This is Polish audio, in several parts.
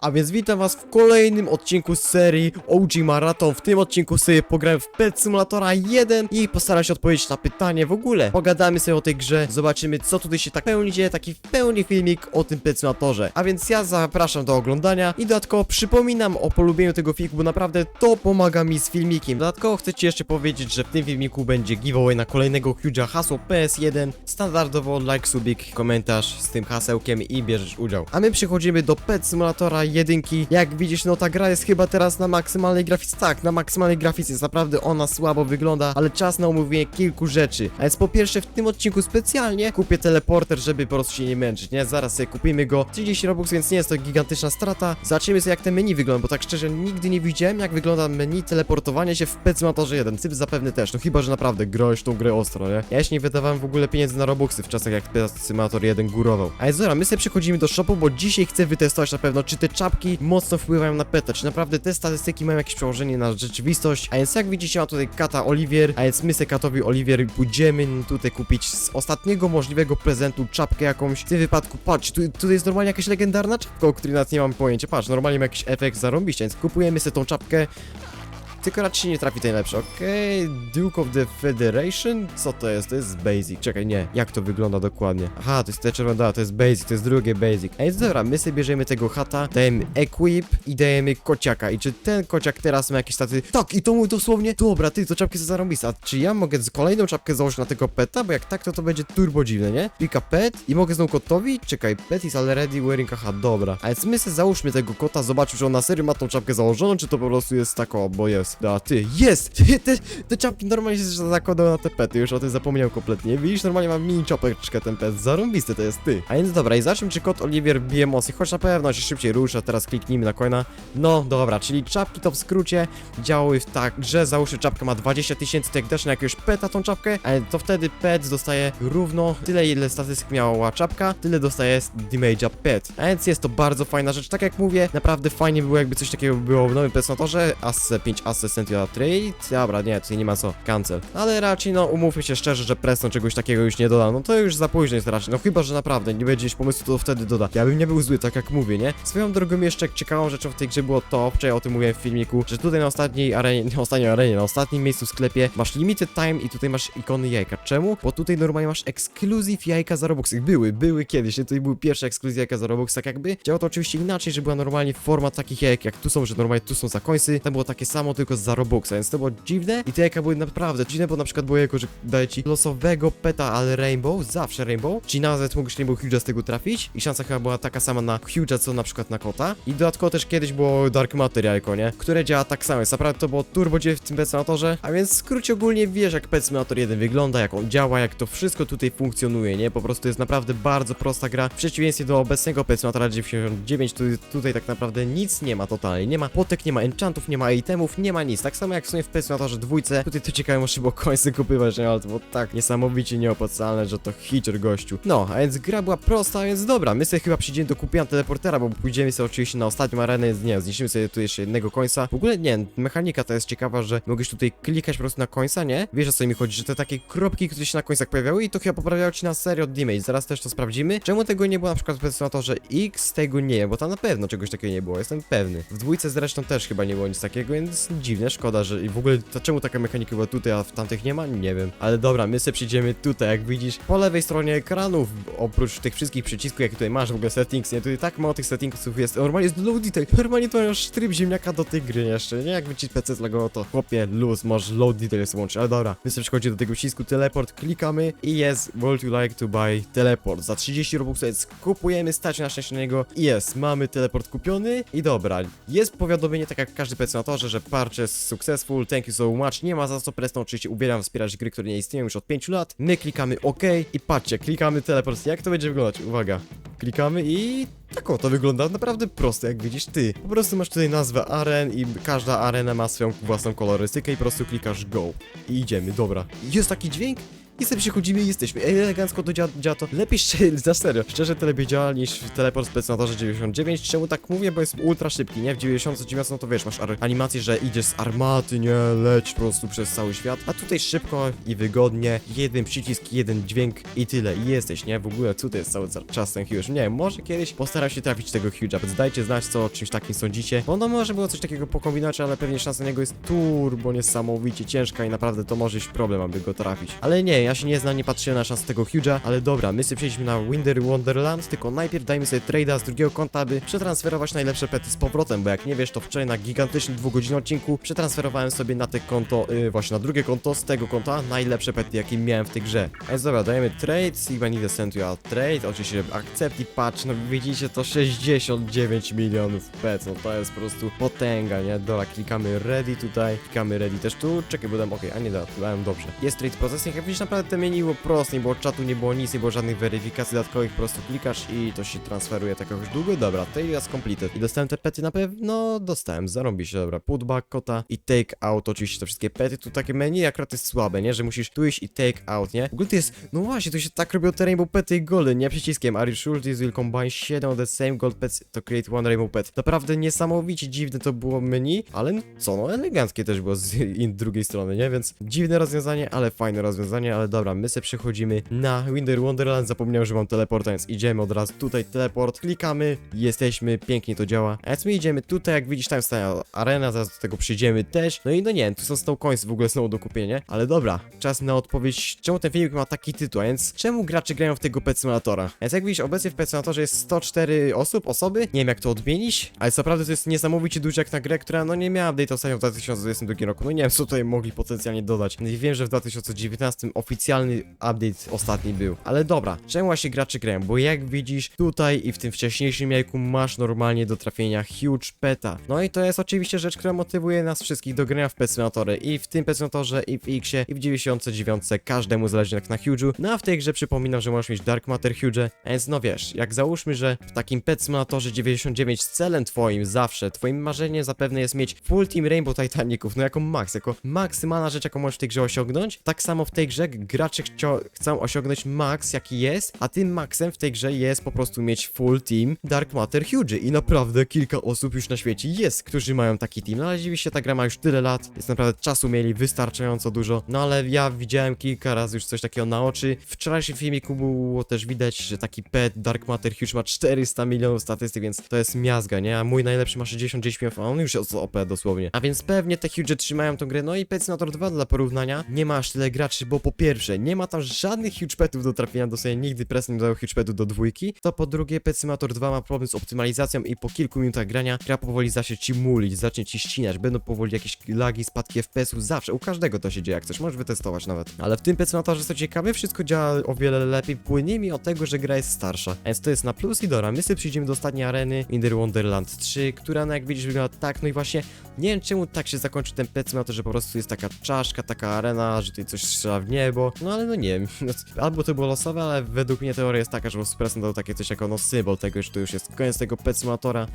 A więc witam was w kolejnym odcinku z serii OG Marathon. W tym odcinku sobie pograłem w Pet Simulatora 1 i postaram się odpowiedzieć na pytanie w ogóle. Pogadamy sobie o tej grze, zobaczymy co tutaj się tak pełni dzieje, taki w pełni filmik o tym Pet Simulatorze. A więc ja zapraszam do oglądania i dodatkowo przypominam o polubieniu tego filmu, bo naprawdę to pomaga mi z filmikiem. Dodatkowo chcę ci jeszcze powiedzieć, że w tym filmiku będzie giveaway na kolejnego huge'a hasło PS1. Standardowo like, subik, komentarz z tym hasełkiem i bierzesz udział. A my przechodzimy do Pet Simulatora jedynki. Jak widzisz, no ta gra jest chyba teraz na maksymalnej grafice. Tak, na maksymalnej grafice naprawdę ona słabo wygląda, ale czas na omówienie kilku rzeczy. A więc po pierwsze w tym odcinku specjalnie kupię teleporter, żeby po prostu się nie męczyć, nie? Zaraz sobie kupimy go. 30 robux, więc nie jest to gigantyczna strata. Zobaczymy sobie jak te menu wygląda, bo tak szczerze nigdy nie widziałem jak wygląda menu teleportowania się w Pet Simulatorze 1. Ty zapewne też, no chyba, że naprawdę grałeś tą grę ostro, nie? Ja jeszcze nie wydawałem w ogóle pieniędzy na robuxy w czasach jak Pet Simulator 1 górował. A więc dobra, my sobie przechodzimy do shopu, bo dzisiaj chcę wytestować na pewno, czy te czapki mocno wpływają na peta, czy naprawdę te statystyki mają jakieś przełożenie na rzeczywistość. A więc jak widzicie, ma tutaj kata Oliwier, a więc my se katowi Oliwier pójdziemy tutaj kupić z ostatniego możliwego prezentu czapkę jakąś. W tym wypadku, patrz, tu, tutaj jest normalnie jakaś legendarna czapka, o której nawet nie mam pojęcia. Patrz, normalnie ma jakiś efekt zarąbiście, więc kupujemy sobie tą czapkę. Tylko raczej nie trafi ten lepszy, okej, Duke of the Federation? Co to jest? To jest Basic, czekaj, nie, jak to wygląda dokładnie? Aha, to jest te czerwone, da, to jest Basic, to jest drugie Basic. Ej, dobra, my sobie bierzemy tego hata, dajemy Equip i dajemy kociaka. I czy ten kociak teraz ma jakieś staty? Tak, i to mój dosłownie, dobra, ty, to czapki są zarąbiste, a czy ja mogę kolejną czapkę założyć na tego peta? Bo jak tak, to to będzie turbo dziwne, nie? Pika pet i mogę znowu kotowi? Czekaj, pet is already wearing, aha, dobra. A więc my sobie załóżmy tego kota, zobaczył, czy on na serio ma tą czapkę założoną, czy to po prostu jest tak, o, bo jest. Da, ty, jest! Te, te czapki normalnie się zakładają na te pety, już o tym zapomniałem kompletnie. Widzisz, normalnie mam mini czapeczkę ten pet, zarąbisty to jest ty. A więc dobra, i zacznijmy, czy kot Oliwier bije mocniej, choć na pewno się szybciej rusza, teraz kliknijmy na coina. No, dobra, czyli czapki to w skrócie działały tak, że załóżmy czapka ma 20 tysięcy, to jak dasz na jakiegoś peta tą czapkę, e, to wtedy pet dostaje równo tyle, ile statystyk miała czapka, tyle dostaje damage'a pet. A więc jest to bardzo fajna rzecz, tak jak mówię, naprawdę fajnie było jakby coś takiego było w nowym personatorze, Asse 5 Sentinel Trade, dobra, nie, tutaj nie ma co, cancel. Ale raczej, no, umówmy się szczerze, że Preston czegoś takiego już nie doda, no to już za późno jest raczej, no chyba, że naprawdę nie będzie pomysłu, to wtedy doda. Ja bym nie był zły, tak jak mówię, nie? Swoją drogą jeszcze ciekawą rzeczą w tej grze było to, wczoraj o tym mówiłem w filmiku, że tutaj na ostatniej arenie, nie ostatniej arenie, na ostatnim miejscu w sklepie masz limited time i tutaj masz ikony jajka. Czemu? Bo tutaj normalnie masz ekskluzyw jajka za Robuxy. Były, były kiedyś, nie? Tutaj były pierwsze ekskluzyw jajka za Robux, tak jakby. Działało to oczywiście inaczej, że była normalnie forma takich jajek, jak tu są, że normalnie tu są za końsy. Tam było takie samo, tylko za Robuxa, więc to było dziwne i te jajka były naprawdę dziwne, bo na przykład było jako, że daje ci losowego peta, ale Rainbow, zawsze Rainbow, czyli nawet mógłeś Rainbow Huge'a z tego trafić i szansa chyba była taka sama na Huge'a, co na przykład na kota. I dodatkowo też kiedyś było Dark Matter jajko, nie? Które działa tak samo, jest naprawdę to było turbo dzieje w tym Pet a więc w skrócie ogólnie wiesz jak Pet Simulator 1 wygląda, jak on działa, jak to wszystko tutaj funkcjonuje, nie? Po prostu jest naprawdę bardzo prosta gra, w przeciwieństwie do obecnego Pet Simulatora 99, tu, tutaj tak naprawdę nic nie ma totalnie, nie ma potek, nie ma enchantów, nie ma itemów, nie ma nic, tak samo jak w sumie w Pet Simulatorze dwójce, tutaj to ciekawe, muszę było końce kupywać, nie? Ale to było tak niesamowicie nieopłacalne, że to hitcher gościu. No, a więc gra była prosta, więc dobra, my sobie chyba przyjdziemy do kupienia teleportera, bo pójdziemy sobie oczywiście na ostatnią arenę, nie, zniszczymy sobie tu jeszcze jednego końca. W ogóle nie, mechanika to jest ciekawa, że mogłeś tutaj klikać po prostu na końca, nie? Wiesz o co mi chodzi, że te takie kropki, które się na końcach pojawiały i to chyba poprawiało ci na serio damage. Zaraz też to sprawdzimy. Czemu tego nie było na przykład w Personatorze X? Tego nie, bo tam na pewno czegoś takiego nie było, jestem pewny. W dwójce zresztą też chyba nie było nic takiego, więc dziwne, szkoda, że i w ogóle to czemu taka mechanika była tutaj, a w tamtych nie ma? Nie wiem. Ale dobra, my sobie przyjdziemy tutaj, jak widzisz, po lewej stronie ekranu, w- oprócz tych wszystkich przycisków, jakie tutaj masz, w ogóle settings, nie? Tutaj tak mało tych settingsów jest. Normalnie jest detail. Normalnie to masz tryb ziemniaka do tej gry jeszcze, nie? Jakby ci PC zlegowało to, chłopie, luz, masz low detail włączyć, ale dobra. My sobie przechodzimy do tego przycisku teleport, klikamy i jest would you like to buy teleport. Za 30 robuxów więc kupujemy, stać na szczęście na niego i jest, mamy teleport kupiony i dobra. Jest powiadomienie, tak jak w każdym personatorze, że purchase successful, thank you so much, nie ma za co presną, oczywiście uwielbiam wspierać gry, które nie istnieją już od 5 lat. My klikamy OK i patrzcie, klikamy teleport. Jak to będzie wyglądać? Uwaga. Klikamy i tak o, to wygląda naprawdę prosto, jak widzisz ty. Po prostu masz tutaj nazwę aren i każda arena ma swoją własną kolorystykę i po prostu klikasz go. I idziemy, dobra. Jest taki dźwięk? I sobie przychodzimy i jesteśmy. Ej, elegancko to działa, to lepiej szczerze, za serio. Szczerze to lepiej działa niż teleport w Pecnatorze 99. Czemu tak mówię? Bo jest ultra szybki, nie? W 99 no to wiesz, masz animację, że idziesz z armaty, nie? Leć po prostu przez cały świat. A tutaj szybko i wygodnie, jeden przycisk, jeden dźwięk i tyle. I jesteś, nie? W ogóle tutaj jest cały ca- czas ten huge. Nie może kiedyś postaram się trafić tego huge'a, więc dajcie znać, co o czymś takim sądzicie. Bo no może było coś takiego pokombinować, ale pewnie szansa na niego jest turbo niesamowicie ciężka i naprawdę to może być problem, aby go trafić. Ale nie, ja się nie znam, nie patrzyłem na szansę tego huge'a, ale dobra, my sobie przejdźmy na Winder Wonderland, tylko najpierw dajmy sobie trade'a z drugiego konta, by przetransferować najlepsze pety z powrotem, bo jak nie wiesz, to wczoraj na gigantycznym dwugodzinnym odcinku przetransferowałem sobie na te konto, yy, właśnie na drugie konto z tego konta najlepsze pety, jakie miałem w tej grze. Więc dobra, dajemy trade, Sigma to send you a trade, oczywiście accept i patch, no widzicie to 69 milionów pet, no to jest po prostu potęga, nie? Dobra, klikamy ready tutaj, klikamy ready też tu, czekaj, bo dam, okej, a nie da, dałem dobrze. Jest trade processing, jak widzisz naprawdę to menu było proste, nie było czatu, nie było nic, nie było żadnych weryfikacji dodatkowych, po prostu klikasz i to się transferuje tak jakoś długo, dobra, to jest completed. I dostałem te pety na pewno, dostałem, zarąbi się, dobra, putback kota i take out, oczywiście te wszystkie pety, tu takie menu akurat jest słabe, nie, że musisz tu iść i take out, nie? W ogóle to jest, no właśnie, tu się tak robią te rainbow pety i goldy, nie? Przyciskiem, are you sure this will combine 7 of the same gold pets to create one rainbow pet? Naprawdę niesamowicie dziwne to było menu, ale co, no eleganckie też było z drugiej strony, nie? Więc dziwne rozwiązanie, ale fajne rozwiązanie, ale dobra, my se przechodzimy na Winter Wonderland, zapomniałem, że mam teleport, więc idziemy od razu tutaj, teleport, klikamy, jesteśmy, pięknie to działa, a więc my idziemy tutaj, jak widzisz, tam ta arena, zaraz do tego przyjdziemy też, no i no nie wiem, tu są stał coins w ogóle znowu do kupienia, ale dobra, czas na odpowiedź, czemu ten filmik ma taki tytuł, a więc czemu gracze grają w tego Pet? A więc jak widzisz, obecnie w Pet jest 104 osób, osoby, nie wiem jak to odmienić, ale co prawda to jest niesamowicie duży jak na grę, która no nie miała update ostatnio w 2022 roku, no nie wiem co tutaj mogli potencjalnie dodać, no i wiem, że w 2019 oficjalny update ostatni był, ale dobra, czemu właśnie gracze grają, bo jak widzisz, tutaj i w tym wcześniejszym jajku masz normalnie do trafienia huge peta, no i to jest oczywiście rzecz, która motywuje nas wszystkich do grania w Pet Simulatory i w tym Pet Simulatorze i w Xie i w 99 każdemu zależy jak na huge'u, no a w tej grze przypominam, że możesz mieć Dark Matter huge, a więc no wiesz, jak załóżmy, że w takim Pet Simulatorze 99 celem twoim zawsze, twoim marzeniem zapewne jest mieć full team Rainbow Titaniców, no jako max, jako maksymalna rzecz, jaką możesz w tej grze osiągnąć, tak samo w tej grze gracze chcą osiągnąć max jaki jest, a tym maxem w tej grze jest po prostu mieć full team Dark Matter huge. I naprawdę kilka osób już na świecie jest, którzy mają taki team, no ale oczywiście ta gra ma już tyle lat, jest naprawdę czasu mieli wystarczająco dużo, no ale ja widziałem kilka razy już coś takiego na oczy, w wczorajszym filmiku było też widać, że taki pet Dark Matter Huge ma 400 milionów statystyk, więc to jest miazga, nie? A mój najlepszy ma 69 milionów, a on już jest OP dosłownie. A więc pewnie te Huge trzymają tą grę, no i Pet Simulator 2 dla porównania, nie ma aż tyle graczy, bo po pierwsze, nie ma tam żadnych Huge Petów do trafienia, dosłownie nigdy press nie dodał Huge Petów do dwójki, to po drugie Pet Simulator 2 ma problem z optymalizacją i po kilku minutach grania gra powoli zacznie ci mulić, zacznie ci ścinać, będą powoli jakieś lagi, spadki FPS-u, zawsze, u każdego to się dzieje, jak chcesz, możesz wytestować nawet. Ale w tym Pet Simulatorze, co ciekawe, wszystko działa o wiele lepiej, płynie mi od tego, że gra jest starsza. Więc to jest na plus i dobra, my sobie przyjdziemy do ostatniej areny, Inter Wonderland 3, która no jak widzisz wygląda tak, no i właśnie nie wiem czemu tak się zakończy ten Pet Simulator, że po prostu jest taka czaszka, taka arena, że tutaj coś strzela w niebo, no ale no nie wiem, albo to było losowe, ale według mnie teoria jest taka, że Express dał takie coś jako no symbol tego, że to już jest koniec tego Pet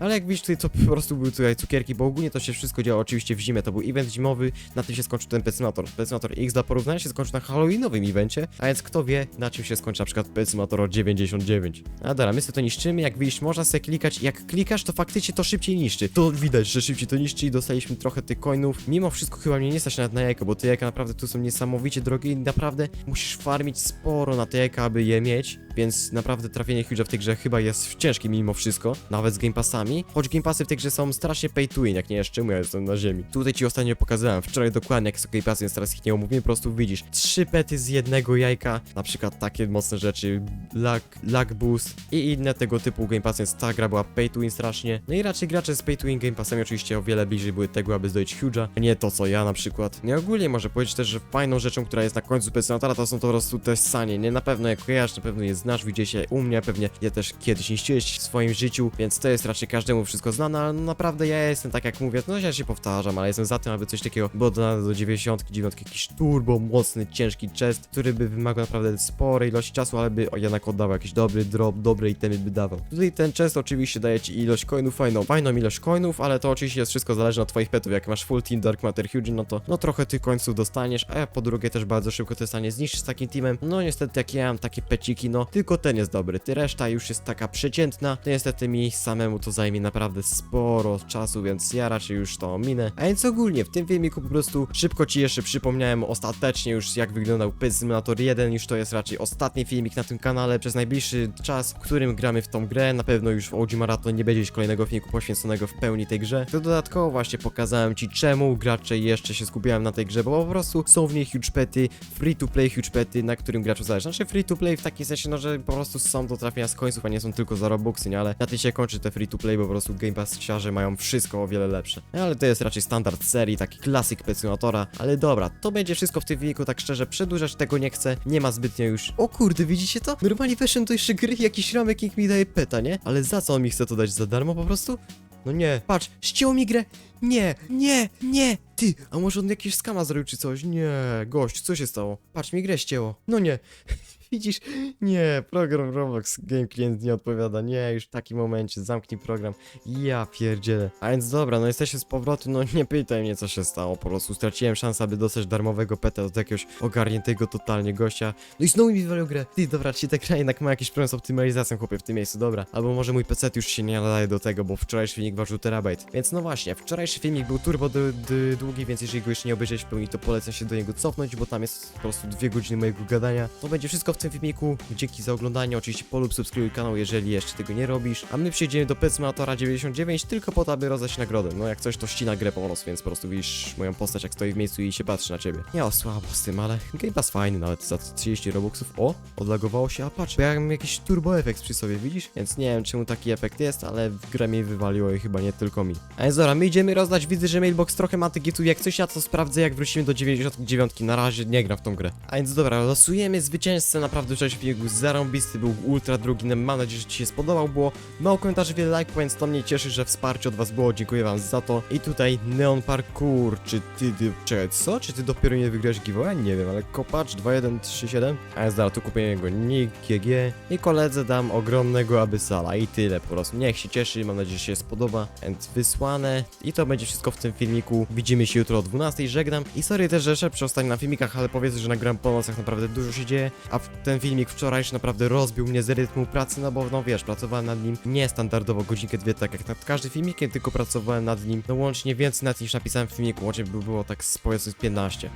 ale jak widzisz tutaj to po prostu były tutaj cukierki, bo ogólnie to się wszystko działo oczywiście w zimę, to był event zimowy, na tym się skończył ten Pet Simulator. X dla porównania się skończył na Halloweenowym evencie, a więc kto wie, na czym się skończy na przykład Pet Simulator 99. A dobra, my sobie to niszczymy, jak widzisz, można sobie klikać, jak klikasz, to faktycznie to szybciej niszczy. To widać, że szybciej to niszczy i dostaliśmy trochę tych coinów. Mimo wszystko chyba mnie nie stać nawet na jajko, bo te jajka naprawdę tu są niesamowicie drogie i naprawdę musisz farmić sporo na te jajka, aby je mieć, więc naprawdę trafienie Huge'a w tej grze chyba jest ciężkie mimo wszystko, nawet z Game Passami, choć Game Passy w tej grze są strasznie pay to win, jak nie jeszcze ja jestem na ziemi. Tutaj ci ostatnio pokazałem, wczoraj dokładnie jak są Game Passy, więc teraz ich nie omówimy, po prostu widzisz, trzy pety z jednego jajka, na przykład takie mocne rzeczy, lag, lag boost i inne tego typu Game Passy, więc ta gra była pay to win strasznie, no i raczej gracze z pay to win Game Passami oczywiście o wiele bliżej były tego, aby zdobyć Huge'a, a nie to co ja na przykład. Nie ogólnie może powiedzieć też, że fajną rzeczą, która jest na końcu Personatara, to są to po prostu te sanie, nie? Na pewno jak kojarzysz, na pewno je znasz, widziałeś je u mnie, pewnie je też kiedyś niszczyłeś w swoim życiu, więc to jest raczej każdemu wszystko znane, ale no naprawdę ja jestem tak jak mówię, no ja się powtarzam, ale jestem za tym, aby coś takiego było dodane do 90, 9, jakiś turbo mocny, ciężki chest, który by wymagał naprawdę sporej ilości czasu, ale by jednak oddawał jakiś dobry drop, dobre itemy by dawał. Tutaj ten chest oczywiście daje ci ilość coinów, fajną, fajną ilość coinów, ale to oczywiście jest wszystko zależne od twoich petów, jak masz full team Dark Matter Huge, no to no trochę tych końców dostaniesz, a po drugie też bardzo szybko te stanie zniszczyć z takim teamem. No niestety jak ja mam takie peciki, no tylko ten jest dobry. Ty reszta już jest taka przeciętna. To niestety mi samemu to zajmie naprawdę sporo czasu, więc ja raczej już to minę. A więc ogólnie w tym filmiku po prostu szybko ci jeszcze przypomniałem ostatecznie już jak wyglądał Pet Simulator 1, już to jest raczej ostatni filmik na tym kanale przez najbliższy czas, w którym gramy w tą grę. Na pewno już w OG Marathon nie będzie kolejnego filmiku poświęconego w pełni tej grze. To dodatkowo właśnie pokazałem ci czemu gracze jeszcze się skupiałem na tej grze, bo po prostu są w niej huge pety, free to play huge pety, na którym graczu zależy. Znaczy free to play w takim sensie, no że po prostu są do trafienia z końców, a nie są tylko za robuxy, nie? Ale na tym się kończy te free to play, bo po prostu Game Passiarze mają wszystko o wiele lepsze. Ale to jest raczej standard serii, taki klasyk Pet Simulatora. Ale dobra, to będzie wszystko w tym filmiku, tak szczerze, przedłużać tego nie chcę, nie ma zbytnio już. O kurde, widzicie to? Normalnie weszłem do jeszcze gry, jakiś ramek mi daje peta, nie? Ale za co on mi chce to dać za darmo po prostu? No nie, patrz, ścięło mi grę. Nie, nie, nie. Ty, a może on jakiś skama zrobił czy coś? Nie, gość, co się stało? Patrz, mi grę ścięło. No nie. Widzisz? Nie, program Roblox Game Client nie odpowiada. Nie, już w takim momencie zamknij program. Ja pierdzielę. A więc dobra, no jesteście z powrotem, no nie pytaj mnie co się stało. Po prostu straciłem szansę, aby dostać darmowego peta od jakiegoś ogarniętego totalnie gościa. No i znowu mi wywalił grę. Ty, dobra, ci ta gra jednak ma jakiś problem z optymalizacją, chłopie, w tym miejscu, dobra. Albo może mój PC już się nie nadaje do tego, bo wczorajszy filmik ważył terabajt. Więc no właśnie, wczorajszy filmik był turbo długi, więc jeżeli go jeszcze nie obejrzeć w pełni, to polecam się do niego cofnąć, bo tam jest po prostu dwie godziny mojego gadania. To będzie wszystko w tym filmiku. Dzięki za oglądanie. Oczywiście polub, subskrybuj kanał, jeżeli jeszcze tego nie robisz. A my przejdziemy do Pet Simulatora 99 tylko po to, aby rozdać nagrodę. No jak coś, to ścina grę po prostu, więc po prostu widzisz moją postać, jak stoi w miejscu i się patrzy na ciebie. Nie o słabo z tym, ale Game Pass fajny, nawet za 30 robuxów. O, odlagowało się, a patrz, bo ja mam jakiś turbo efekt przy sobie, widzisz? Więc nie wiem, czemu taki efekt jest, ale w grę mi wywaliło i chyba nie tylko mi. A dobra, my idziemy rozdać. Widzę, że mailbox trochę ma tygietów. Jak coś, ja to sprawdzę, jak wrócimy do 99. Na razie nie gram w tą grę. A więc dobra, losujemy zwycięzcę. Naprawdę wczorajszy filmik zarąbisty, był ultra drugi. Mam nadzieję, że Ci się spodobał. Było mało komentarzy, wiele like, więc to mnie cieszy, że wsparcie od Was było. Dziękuję Wam za to. I tutaj Neon Parkour. Czy ty, ty czekaj, co? Czy ty dopiero nie wygrasz giveaway? Nie wiem, ale kopacz 2137. A więc dobra, tu kupię jego nick GG. I koledze dam ogromnego Abyssala. I tyle po prostu. Niech się cieszy, mam nadzieję, że się spodoba. Więc wysłane. I to będzie wszystko w tym filmiku. Widzimy się jutro o 12. Żegnam. I sorry też, że ostatnio na filmikach, ale powiedzmy, że nagram po nocach naprawdę dużo się dzieje. A w- ten filmik wczorajszy naprawdę rozbił mnie z rytmu pracy, no bo no wiesz, pracowałem nad nim nie standardowo godzinkę, dwie, tak jak nad każdym filmikiem, tylko pracowałem nad nim no łącznie więcej nad niż napisałem w filmiku, łącznie by było tak z 15.